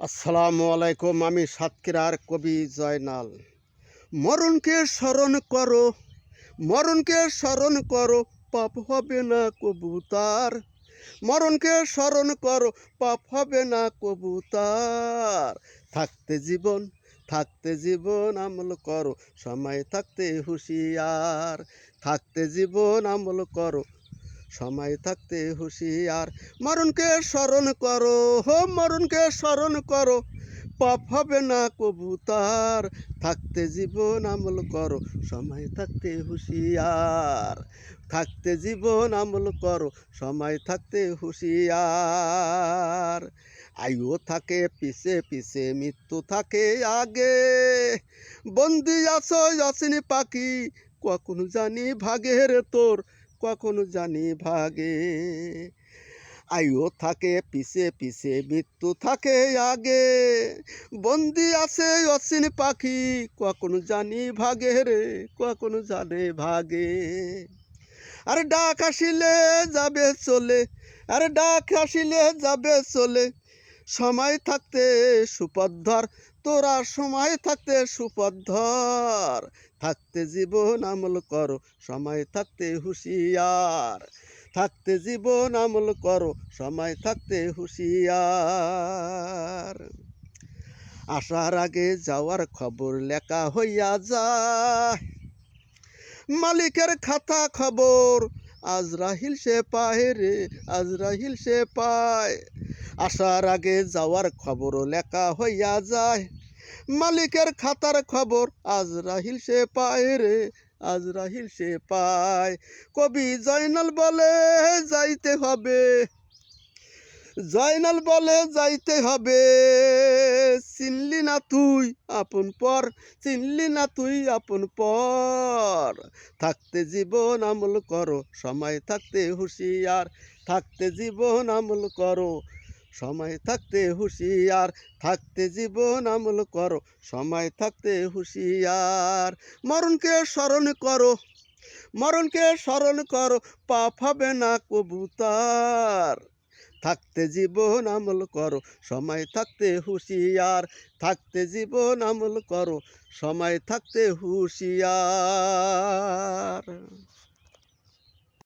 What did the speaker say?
আসসালামু আলাইকুম, আমি সাতক্ষীরার কবি জয়নাল। মরণকে স্মরণ করো, মরণকে স্মরণ করো, পাপ হবে না কবুতার। মরণকে স্মরণ করো, পাপ হবে না কবুতার। থাকতে জীবন থাকতে জীবন আমল করো, সময় থাকতে হুঁশিয়ার। থাকতে জীবন আমল করো সময় থাকতে হুঁশিয়ার, মরণকে স্মরণ করো, হো, মরণকে স্মরণ করো, পাপ হবে না কবুতার, থাকতে জীবন আমল করো। সময় থাকতে হুঁশিয়ার, থাকতে জীবন আমল করো। সময় থাকতে হুঁশিয়ার, আয়ু থাকে পিছে পিছে, মৃত্যু থাকে আগে। বন্দি আছো অসিনী পাখি, কখন জানি ভাগের তোর কখনো জানি ভাগে। আয়ু থাকে, পিছে পিছে মৃত্যু থাকে আগে। বন্দি আছে অসীন পাখি, কখনো জানি ভাগে রে, কখনো জানে ভাগে। আরে ডাক আসিলে যাবে চলে, আরে ডাক আসিলে যাবে চলে সময় থাকতে সুপদ্ধর, তোরা সময় থাকতে সুপদ্ধর। থাকতে জীবন আমল করো, সময় থাকতে হুঁশিয়ার। থাকতে জীবন আমল করো, সময় থাকতে হুঁশিয়ার। আসার আগে যাওয়ার খবর লেখা হইয়া যায়। মালিকের খাতা খবর আজরাহিল সে পায় রে আজরাহিল সে পায়। আসার আগে যাওয়ার খবর লেখা হইয়া যায়। মালিকের খাতার খবর আজরাহিল সে পায় রে আজরাহিল সে পায়। কবি জয়নাল বলে যাইতে হবে, জয়নাল বলে যাইতে হবে। চিনলি না তুই আপন পর, চিনলি না তুই আপন পর। থাকতে জীবন আমল করো, সময় থাকতে হুঁশিয়ার। থাকতে জীবন আমল করো সময় থাকতে হুঁশিয়ার, থাকতে জীবন আমল করো। সময় থাকতে হুঁশিয়ার, মরণকে স্মরণ করো। মরণকে স্মরণ করো, পাপ হবে না কবুতার। থাকতে জীবন আমল করো, সময় থাকতে হুঁশিয়ার, থাকতে জীবন আমল করো, সময় থাকতে হুঁশিয়ার।